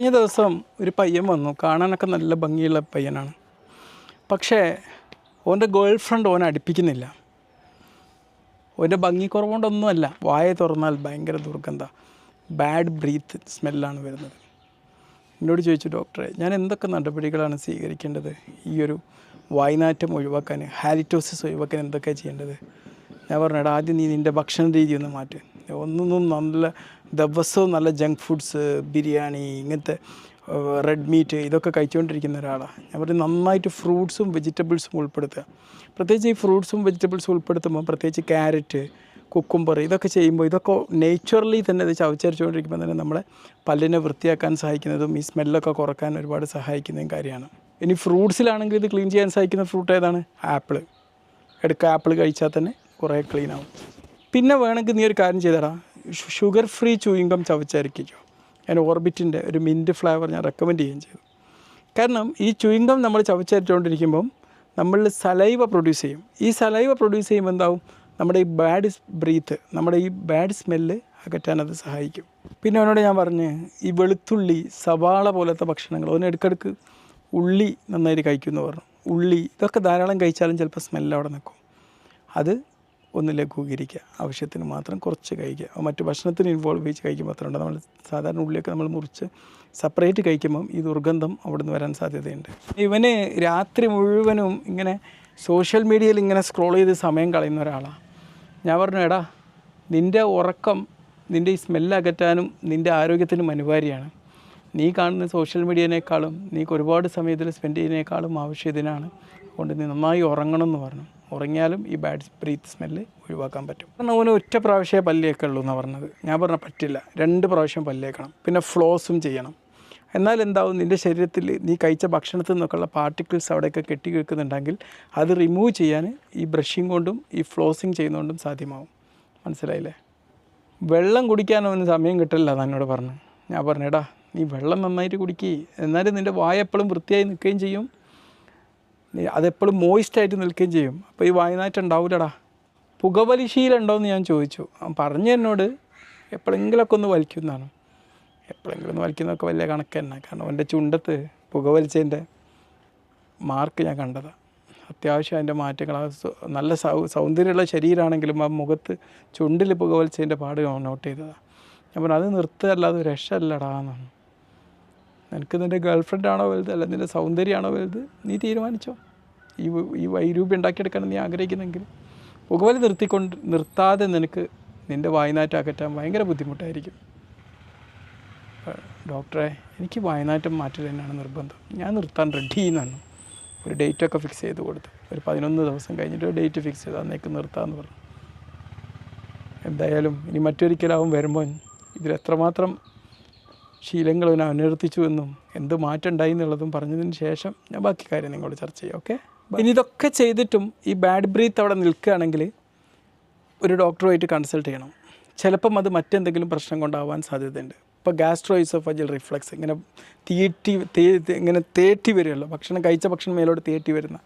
കഴിഞ്ഞ ദിവസം ഒരു പയ്യൻ വന്നു. കാണാനൊക്കെ നല്ല ഭംഗിയുള്ള പയ്യനാണ്. പക്ഷേ ഓന്റെ ഗേൾ ഫ്രണ്ട് ഓനെ അടുപ്പിക്കുന്നില്ല. ഓന്റെ ഭംഗി കുറവുകൊണ്ടൊന്നുമല്ല വായ തുറന്നാൽ ഭയങ്കര ദുർഗന്ധ ബാഡ് ബ്രീത്ത് സ്മെല്ലാണ് വരുന്നത്. എന്നോട് ചോദിച്ചു ഡോക്ടറെ ഞാൻ എന്തൊക്കെ നടപടികളാണ് സ്വീകരിക്കേണ്ടത്? ഈ ഒരു വായ്നാറ്റം ഒഴിവാക്കാൻ ഹാലിറ്റോസിസ് ഒഴിവാക്കാൻ എന്തൊക്കെയാണ് ചെയ്യേണ്ടത്? ഞാൻ പറഞ്ഞു എടാ ആദ്യം നീ നിന്റെ ഭക്ഷണ രീതി ഒന്ന് മാറ്റുക ഒന്നൊന്നും നല്ല ദിവസവും നല്ല ജങ്ക് ഫുഡ്സ് ബിരിയാണി ഇങ്ങനത്തെ റെഡ് മീറ്റ് ഇതൊക്കെ കഴിച്ചുകൊണ്ടിരിക്കുന്ന ഒരാളാണ് ഞാൻ പറഞ്ഞു നന്നായിട്ട് ഫ്രൂട്ട്സും വെജിറ്റബിൾസും ഉൾപ്പെടുത്തുക. പ്രത്യേകിച്ച് ഈ ഫ്രൂട്ട്സും വെജിറ്റബിൾസും ഉൾപ്പെടുത്തുമ്പോൾ പ്രത്യേകിച്ച് ക്യാരറ്റ് കുക്കുംബർ ഇതൊക്കെ ചെയ്യുമ്പോൾ ഇതൊക്കെ നേച്ചുറലി തന്നെ ഇത് ചവച്ചരച്ചുകൊണ്ടിരിക്കുമ്പോൾ തന്നെ നമ്മളെ പല്ലിനെ വൃത്തിയാക്കാൻ സഹായിക്കുന്നതും ഈ സ്മെല്ലൊക്കെ കുറയ്ക്കാൻ ഒരുപാട് സഹായിക്കുന്നതും കാര്യമാണ്. ഇനി ഫ്രൂട്ട്സിലാണെങ്കിൽ ഇത് ക്ലീൻ ചെയ്യാൻ സഹായിക്കുന്ന ഫ്രൂട്ട് ഏതാണ്? ആപ്പിൾ എടുക്കുക ആപ്പിൾ കഴിച്ചാൽ തന്നെ കുറേ ക്ലീൻ ആവും. പിന്നെ വേണമെങ്കിൽ നീ ഒരു കാര്യം ചെയ്തടാ. ഷുഗർ ഫ്രീ ചൂയിങ്കം ചവച്ചരക്കിക്കോ. ഞാൻ ഓർബിറ്റിന്റെ ഒരു മിന്റ് ഫ്ലേവർ ഞാൻ റെക്കമെൻഡ് ചെയ്യുകയും ചെയ്തു. കാരണം ഈ ചുയിങ്കം നമ്മൾ ചവച്ചരച്ചുകൊണ്ടിരിക്കുമ്പം നമ്മൾ സലൈവ പ്രൊഡ്യൂസ് ചെയ്യും. ഈ സലൈവ പ്രൊഡ്യൂസ് ചെയ്യുമ്പോൾ എന്താവും? നമ്മുടെ ഈ ബാഡ് ബ്രീത്ത് നമ്മുടെ ഈ ബാഡ് സ്മെല്ല് അകറ്റാൻ അത് സഹായിക്കും. പിന്നെ അവനോട് ഞാൻ പറഞ്ഞ് ഈ വെളുത്തുള്ളി സവാള പോലത്തെ ഭക്ഷണങ്ങൾ അവന് ഇടയ്ക്കിടയ്ക്ക് ഉള്ളി നന്നായിട്ട് കഴിക്കുമെന്ന് പറഞ്ഞു. ഉള്ളി ഇതൊക്കെ ധാരാളം കഴിച്ചാലും ചിലപ്പോൾ സ്മെല്ല് അവിടെ നിൽക്കും. അത് ഒന്ന് ലഘൂകരിക്കുക ആവശ്യത്തിന് മാത്രം കുറച്ച് കഴിക്കുക. മറ്റു ഭക്ഷണത്തിന് ഇൻവോൾവ് ചെയ്ത് കഴിക്കുമ്പോൾ മാത്രം നമ്മൾ സാധാരണ ഉള്ളിയൊക്കെ നമ്മൾ മുറിച്ച് സെപ്പറേറ്റ് കഴിക്കുമ്പം ഈ ദുർഗന്ധം അവിടെ നിന്ന് വരാൻ സാധ്യതയുണ്ട്. ഇവന് രാത്രി മുഴുവനും ഇങ്ങനെ സോഷ്യൽ മീഡിയയിൽ ഇങ്ങനെ സ്ക്രോൾ ചെയ്ത് സമയം കളയുന്ന ഒരാളാണ് ഞാൻ പറഞ്ഞു എടാ നിന്റെ ഉറക്കം നിന്റെ ഈ സ്മെല്ല് അകറ്റാനും നിന്റെ ആരോഗ്യത്തിനും അനിവാര്യമാണ്. നീ കാണുന്ന സോഷ്യൽ മീഡിയനേക്കാളും നീക്ക് ഒരുപാട് സമയത്തിൽ സ്പെൻഡ് ചെയ്യുന്നതിനേക്കാളും ആവശ്യം ഇതിനാണ്. അതുകൊണ്ട് നീ നന്നായി ഉറങ്ങണം എന്ന് പറഞ്ഞു. ഉറങ്ങിയാലും ഈ ബാഡ് ബ്രീത്ത് സ്മെല്ല് ഒഴിവാക്കാൻ പറ്റും. കാരണം അവന് ഒറ്റ പ്രാവശ്യമേ പല്ലിയൊക്കെ ഉള്ളൂ എന്നാണ് പറഞ്ഞത്. ഞാൻ പറഞ്ഞ പറ്റില്ല. രണ്ട് പ്രാവശ്യം പല്ലേക്കണം പിന്നെ ഫ്ലോസും ചെയ്യണം. എന്നാൽ എന്താവും? നിന്റെ ശരീരത്തിൽ നീ കഴിച്ച ഭക്ഷണത്തിൽ നിന്നൊക്കെയുള്ള പാർട്ടിക്കിൾസ് അവിടെയൊക്കെ കെട്ടി കിടക്കുന്നുണ്ടെങ്കിൽ അത് റിമൂവ് ചെയ്യാൻ ഈ ബ്രഷിങ് കൊണ്ടും ഈ ഫ്ലോസിങ് ചെയ്യുന്നതുകൊണ്ടും സാധ്യമാവും. മനസ്സിലായില്ലേ? വെള്ളം കുടിക്കാനൊന്നും സമയം കിട്ടില്ല എന്നോട് പറഞ്ഞു ഞാൻ പറഞ്ഞേടാ നീ വെള്ളം നന്നായിട്ട് കുടിക്കുക എന്നാലും നിന്റെ വായ എപ്പോഴും വൃത്തിയായി നിൽക്കുകയും ചെയ്യും. അതെപ്പോഴും മോയിസ്റ്റായിട്ട് നിൽക്കുകയും ചെയ്യും. അപ്പോൾ ഈ വായനാറ്റം ഉണ്ടാവില്ലടാ പുകവലി ശീലം ഞാൻ ചോദിച്ചു. പറഞ്ഞു എന്നോട് എപ്പോഴെങ്കിലൊക്കെ ഒന്ന് വലിക്കുന്നതാണ് എപ്പോഴെങ്കിലും ഒന്ന് വലിക്കുന്നതൊക്കെ വലിയ കണക്ക് തന്നെ. കാരണം എന്റെ ചുണ്ടത്ത് പുകവലിച്ചതിന്റെ മാർക്ക് ഞാൻ കണ്ടതാണ് അത്യാവശ്യം അതിന്റെ മാറ്റങ്ങൾ നല്ല സൗ സൗന്ദര്യമുള്ള ശരീരമാണെങ്കിലും ആ മുഖത്ത് ചുണ്ടിൽ പുകവലിച്ചതിന്റെ പാട് നോട്ട് ചെയ്തതാണ് ഞാൻ പറഞ്ഞു അത് നിർത്തുകയല്ലാതെ രക്ഷ അല്ലടാ എന്നാണ്. നിനക്ക് നിന്റെ ഗേൾ ഫ്രണ്ടാണോ വലുത്? അല്ല നിന്റെ സൗന്ദര്യമാണോ വലുത്? നീ തീരുമാനിച്ചോ. ഈ ഈ വൈരൂപ്യം ഉണ്ടാക്കിയെടുക്കാൻ നീ ആഗ്രഹിക്കുന്നെങ്കിൽ. പുകവലി നിർത്തിക്കൊണ്ട് നിർത്താതെ നിനക്ക് നിന്റെ വായനാറ്റം അകറ്റാൻ ഭയങ്കര ബുദ്ധിമുട്ടായിരിക്കും. ഡോക്ടറെ എനിക്ക് വായനാറ്റം മാറ്റൽ തന്നെയാണ് നിർബന്ധം. ഞാൻ നിർത്താൻ റെഡി എന്നാണ് ഒരു ഡേറ്റൊക്കെ ഫിക്സ് ചെയ്ത് കൊടുത്തു. ഒരു പതിനൊന്ന് ദിവസം കഴിഞ്ഞിട്ട് ഡേറ്റ് ഫിക്സ് ചെയ്ത് അന്നേക്ക് നിർത്താമെന്ന് പറഞ്ഞു. എന്തായാലും ഇനി മറ്റൊരിക്കലാവും വരുമ്പോൾ ഇതിൽ എത്രമാത്രം ശീലങ്ങൾ അവനെ അനുവർത്തിച്ചു എന്നും എന്ത് മാറ്റമുണ്ടായി എന്നുള്ളതും പറഞ്ഞതിന് ശേഷം ഞാൻ ബാക്കി കാര്യം നിങ്ങളോട് ചർച്ച ചെയ്യാം ഓക്കെ? ഇനി ഇതൊക്കെ ചെയ്തിട്ടും ഈ ബാഡ് ബ്രീത്ത് അവിടെ നിൽക്കുകയാണെങ്കിൽ ഒരു ഡോക്ടറുമായിട്ട് കൺസൾട്ട് ചെയ്യണം. ചിലപ്പം അത് മറ്റെന്തെങ്കിലും പ്രശ്നം കൊണ്ടാവാൻ സാധ്യതയുണ്ട്. ഇപ്പോൾ ഗാസ്ട്രോയിസോഫജൽ റിഫ്ലക്സ് ഇങ്ങനെ തീറ്റി ഇങ്ങനെ തേട്ടി വരുമല്ലോ ഭക്ഷണം കഴിച്ച ഭക്ഷണം മേലോട്ട് തേറ്റി വരുന്ന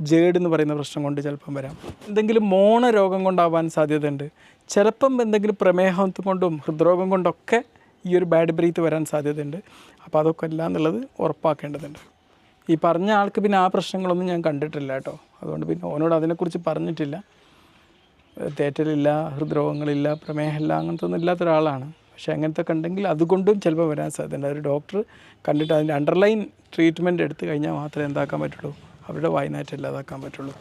ജേഡ് എന്ന് പറയുന്ന പ്രശ്നം കൊണ്ട് ചിലപ്പം വരാം. എന്തെങ്കിലും മോണ രോഗം കൊണ്ടാവാൻ സാധ്യതയുണ്ട്. ചിലപ്പം എന്തെങ്കിലും പ്രമേഹം കൊണ്ടും ഹൃദ്രോഗം കൊണ്ടൊക്കെ ഈ ഒരു ബാഡ് ബ്രീത്ത് വരാൻ സാധ്യതയുണ്ട്. അപ്പോൾ അതൊക്കെ അല്ല എന്നുള്ളത് ഉറപ്പാക്കേണ്ടതുണ്ട്. ഈ പറഞ്ഞ ആൾക്ക് പിന്നെ ആ പ്രശ്നങ്ങളൊന്നും ഞാൻ കണ്ടിട്ടില്ല കേട്ടോ. അതുകൊണ്ട് പിന്നെ ഓനോട് അതിനെക്കുറിച്ച് പറഞ്ഞിട്ടില്ല. തേറ്റലില്ല ഹൃദ്രോഗങ്ങളില്ല പ്രമേഹമില്ല അങ്ങനത്തെ ഒന്നും ഇല്ലാത്ത ഒരാളാണ്. പക്ഷേ അങ്ങനത്തെ ഉണ്ടെങ്കിൽ അതുകൊണ്ടും ചിലപ്പോൾ വരാൻ സാധ്യതയുണ്ട്. ഒരു ഡോക്ടർ കണ്ടിട്ട് അതിന്റെ അണ്ടർലൈൻ ട്രീറ്റ്മെന്റ് എടുത്തു കഴിഞ്ഞാൽ മാത്രമേ എന്താക്കാൻ പറ്റുള്ളൂ? അവരുടെ വായനാറ്റം ഇല്ലാതാക്കാൻ പറ്റുള്ളൂ.